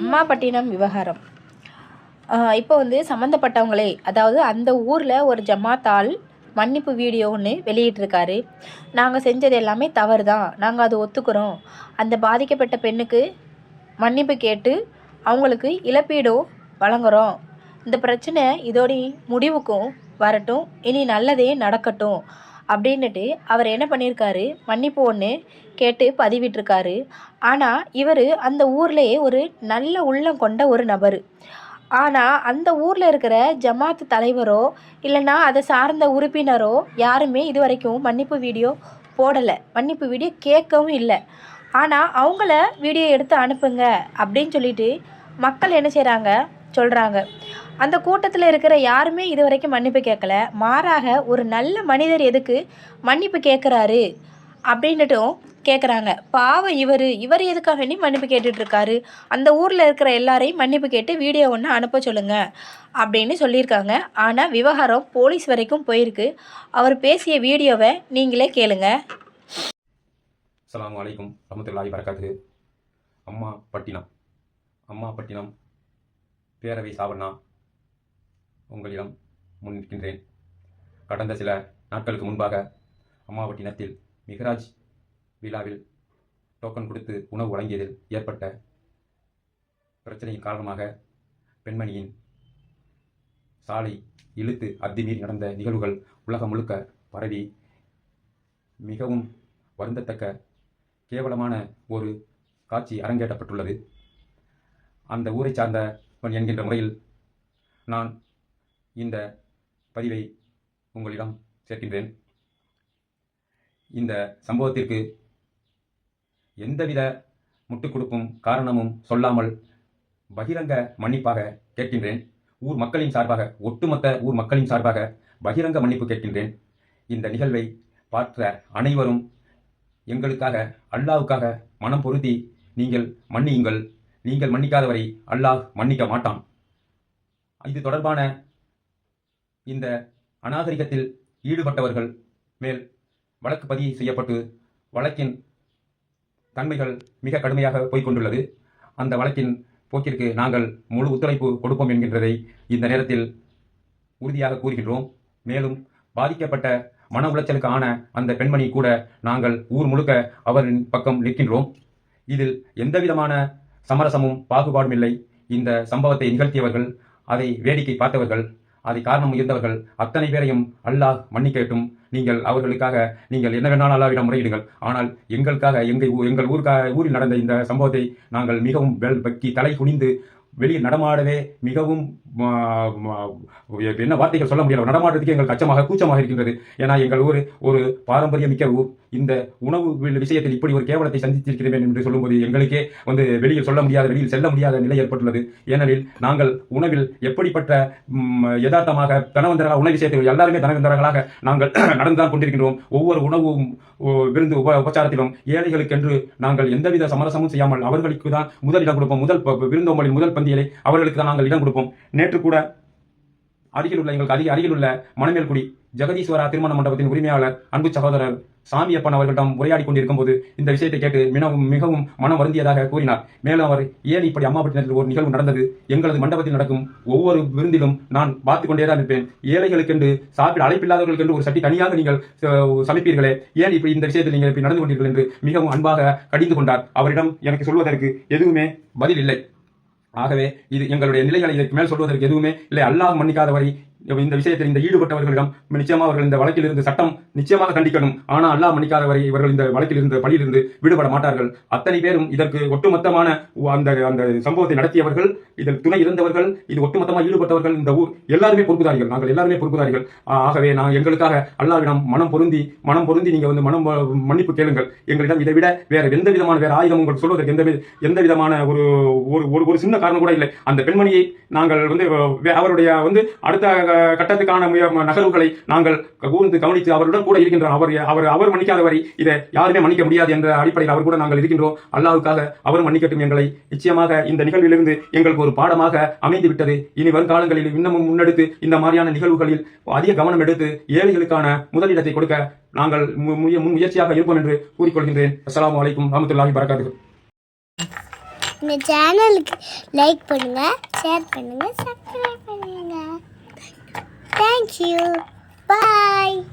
அம்மாப்பட்டினம் விவகாரம். இப்போ வந்து சம்மந்தப்பட்டவங்களே அதாவது அந்த ஊரில் ஒரு ஜமாத்தால் மன்னிப்பு வீடியோ ஒன்று வெளியிட்டிருக்காரு. நாங்கள் செஞ்சது எல்லாமே தவறு தான் நாங்கள் அது ஒத்துக்கிறோம். அந்த பாதிக்கப்பட்ட பெண்ணுக்கு மன்னிப்பு கேட்டு அவங்களுக்கு இழப்பீடும் வழங்குகிறோம் இந்த பிரச்சனை இதோடைய முடிவுக்கும் வரட்டும். இனி நல்லதே நடக்கட்டும். அப்படின்னுட்டு அவர் என்ன பண்ணியிருக்காரு மன்னிப்பு ஒன்று கேட்டு பதிவிட்டிருக்காரு. ஆனால் இவர் அந்த ஊர்லேயே ஒரு நல்ல உள்ளம் கொண்ட ஒரு நபர். ஆனால் அந்த ஊரில் இருக்கிற ஜமாத்து தலைவரோ இல்லைன்னா அதை சார்ந்த உறுப்பினரோ யாருமே இது வரைக்கும் மன்னிப்பு வீடியோ போடலை. மன்னிப்பு வீடியோ கேட்கவும் இல்லை. ஆனால் அவங்கள வீடியோ எடுத்து அனுப்புங்க அப்படின்னு சொல்லிட்டு மக்கள் என்ன செய்கிறாங்க சொல்கிறாங்க அந்த கூட்டத்தில் இருக்கிற யாருமே இது வரைக்கும் மன்னிப்பு கேட்கல மாறாக ஒரு நல்ல மனிதர் எதுக்கு மன்னிப்பு கேட்குறாரு அப்படின்னுட்டும் கேட்குறாங்க பாவம் இவர் இவர் எதுக்காக வேண்டி மன்னிப்பு கேட்டுட்ருக்காரு? அந்த ஊரில் இருக்கிற எல்லாரையும் மன்னிப்பு கேட்டு வீடியோ ஒன்று அனுப்ப சொல்லுங்க. அப்படின்னு சொல்லியிருக்காங்க. ஆனால் விவகாரம் போலீஸ் வரைக்கும் போயிருக்கு. அவர் பேசிய வீடியோவை நீங்களே கேளுங்க. அஸ்ஸலாமு வலைக்கும் ரஹமத்துல்லாஹி வரக்காது அம்மா பட்டினம் அம்மா பட்டினம் பேரவை சாவண்ணா. உங்களிடம் முன் நிற்கின்றேன். கடந்த சில நாட்களுக்கு முன்பாக அம்மாவட்டினத்தில் மிகராஜ் விழாவில் டோக்கன் கொடுத்து உணவு வழங்கியதில் ஏற்பட்ட பிரச்சனையின் காரணமாக பெண்மணியின் சாலை இழுத்து அத்துமீறி நடந்த நிகழ்வுகள் உலகம் முழுக்க பரவி மிகவும் வருந்தத்தக்க கேவலமான ஒரு காட்சி அரங்கேற்றப்பட்டுள்ளது. அந்த ஊரை சார்ந்தவன் என்கின்ற முறையில் நான் இந்த பதிவை உங்களிடம் சேர்க்கின்றேன். இந்த சம்பவத்திற்கு எந்தவித முட்டுக் கொடுக்கும் காரணமும் சொல்லாமல் பகிரங்க மன்னிப்பாக கேட்கின்றேன். ஊர் மக்களின் சார்பாக ஒட்டுமொத்த ஊர் மக்களின் சார்பாக பகிரங்க மன்னிப்பு கேட்கின்றேன். இந்த நிகழ்வை பார்த்த அனைவரும் எங்களுக்காக அல்லாவுக்காக மனம் பொருத்தி நீங்கள் மன்னியுங்கள். நீங்கள் மன்னிக்காதவரை அல்லாஹ் மன்னிக்க மாட்டான். இது தொடர்பான இந்த அநாகரிகத்தில் ஈடுபட்டவர்கள் மேல் வழக்கு பதிவு செய்யப்பட்டு வழக்கின் தன்மைகள் மிக கடுமையாக போய்க்கொண்டுள்ளது அந்த வழக்கின் போக்கிற்கு நாங்கள் முழு ஒத்துழைப்பு கொடுப்போம் என்கின்றதை இந்த நேரத்தில் உறுதியாக கூறுகின்றோம். மேலும் பாதிக்கப்பட்ட மன உளைச்சலுக்கு ஆன அந்த பெண்மணி கூட நாங்கள் ஊர் முழுக்க அவரின் பக்கம் நிற்கின்றோம். இதில் எந்தவிதமான சமரசமும் பாகுபாடும் இல்லை. இந்த சம்பவத்தை நிகழ்த்தியவர்கள் அதை வேடிக்கை பார்த்தவர்கள் அதை காரணம் இருந்தவர்கள் அத்தனை பேரையும் அல்லாஹ் மன்னிக்கட்டும். நீங்கள் அவர்களுக்காக நீங்கள் என்ன வேணாலும் அல்லாவிடம் முறையிடுங்கள். ஆனால் எங்களுக்காக எங்கள் ஊ- எங்கள் ஊருக்காக ஊரில் நடந்த இந்த சம்பவத்தை நாங்கள் மிகவும் வெல் பக்கி தலை குனிந்து வெளியே நடமாடவே மிகவும் என்ன வார்த்தைகள் சொல்ல முடியல. நடமாடுறதுக்கு எங்கள் கச்சமாக கூச்சமாக இருக்கின்றது. ஏன்னா எங்கள் ஊர் ஒரு பாரம்பரியமிக்க ஊர். இந்த உணவு விஷயத்தில் இப்படி ஒரு கேவலத்தை சந்தித்திருக்கிறேன் என்று சொல்லும்போது எங்களுக்கே வந்து வெளியில் சொல்ல முடியாத வெளியில் செல்ல முடியாத நிலை ஏற்பட்டுள்ளது. ஏனெனில் நாங்கள் உணவில் எப்படிப்பட்ட யதார்த்தமாக தனவந்தராக உணவு விஷயத்தில் எல்லாருமே தனவந்தர்களாக நாங்கள் நடந்துதான் கொண்டிருக்கின்றோம். ஒவ்வொரு உணவும் விருந்து உப உபச்சாரத்திலும் ஏழைகளுக்கென்று நாங்கள் எந்தவித சமரசமும் செய்யாமல் அவர்களுக்கு தான் முதல் கொடுப்போம். முதல் ப- விருந்தோம்பலின் முதல் பந்தியலை அவர்களுக்கு தான் நாங்கள் இடம் கொடுப்போம். நேற்று கூட அருகில் உள்ள எங்களுக்கு அதிக அருகில் உள்ள மணமேல்குடி ஜெகதீஸ்வரா திருமண மண்டபத்தின் உரிமையாளர் அன்பு சகோதரர் சாமியப்பன் அவர்களிடம் உரையாடி கொண்டிருக்கும் போது இந்த விஷயத்தை கேட்டு மிகவும் மிகவும் மனம் வருந்தியதாக கூறினார். மேலும் அவர் ஏன் இப்படி அம்மாபட்டினத்தில் ஒரு நிகழ்வு நடந்தது? எங்களது மண்டபத்தில் நடக்கும் ஒவ்வொரு விருந்திலும் நான் பார்த்து கொண்டே தான் இருப்பேன். ஏழைகளுக்கென்று சாப்பிட அழைப்பில்லாதவர்களுக்கென்று ஒரு சட்டி தனியாக நீங்கள் சமைப்பீர்களே? ஏன் இப்படி இந்த விஷயத்தில் நீங்கள் இப்படி நடந்து கொண்டீர்கள்? என்று மிகவும் அன்பாக கடிந்து கொண்டார். அவரிடம் எனக்கு சொல்வதற்கு எதுவுமே பதில் இல்லை. ஆகவே இது எங்களுடைய நிலைகளை இதற்கு மேல் சொல்வதற்கு எதுவுமே இல்லை. அல்லாஹ் மன்னிக்காத வரை இந்த விஷயத்தில் இந்த ஈடுபட்டவர்களிடம் நிச்சயமாக அவர்கள் இந்த வழக்கில் இருந்து சட்டம் நிச்சயமாக கண்டிக்கணும். ஆனால் அல்லாஹ் வரை இவர்கள் இந்த வழக்கில் இருந்து பணியிலிருந்து விடுபட மாட்டார்கள். அத்தனை பேரும் இதற்கு ஒட்டுமொத்தமான அந்த அந்த சம்பவத்தை நடத்தியவர்கள் இதில் துணை இருந்தவர்கள் இது ஒட்டுமொத்தமாக ஈடுபட்டவர்கள் இந்த ஊர் எல்லாருமே பொறுப்புதாரிகள். நாங்கள் எல்லாருமே பொறுப்புதாரிகள். ஆகவே நான் எங்களுக்காக அல்லாவிடம் மனம் பொருந்தி மனம் பொருந்தி நீங்க வந்து மனம் மன்னிப்பு கேளுங்கள். எங்களிடம் இதை விட வேற எந்த விதமான வேற ஆயுதம் உங்களுக்கு சொல்வதற்கு எந்த எந்த விதமான ஒரு ஒரு ஒரு ஒரு சின்ன காரணம் கூட இல்லை. அந்த பெண்மணியை நாங்கள் வந்து அவருடைய வந்து அடுத்த கட்டத்துக்கான முய- நகர்வுகளை நாங்கள் கூர்ந்து கவனித்து அவருடன் கூட இருக்கின்றோம். அவர் அவர் அவர் மன்னிக்காதவரை இதை யாருமே மன்னிக்க முடியாது என்ற அடிப்படையில் அவர் கூட நாங்கள் இருக்கின்றோம். அல்லாவுக்காக அவரும் மன்னிக்கட்டும் எங்களை. நிச்சயமாக இந்த நிகழ்விலிருந்து எங்களுக்கு ஒரு பாடமாக அமைந்து விட்டது. இனி வருங்காலங்களில் இன்னமும் முன்னெடுத்து இந்த மாதிரியான நிகழ்வுகளில் அதிக கவனம் எடுத்து ஏழைகளுக்கான முதலிடத்தை கொடுக்க நாங்கள் முய- முன் முயற்சியாக இருப்போம் என்று கூறிக்கொள்கின்றேன். அஸ்ஸலாமு அலைக்கும் ரஹமத்துல்லாஹி வரகாத்துஹு இந்த சேனலுக்கு லைக் பண்ணுங்க ஷேர் பண்ணுங்க சப்ஸ்கிரைப் Thank you. Bye.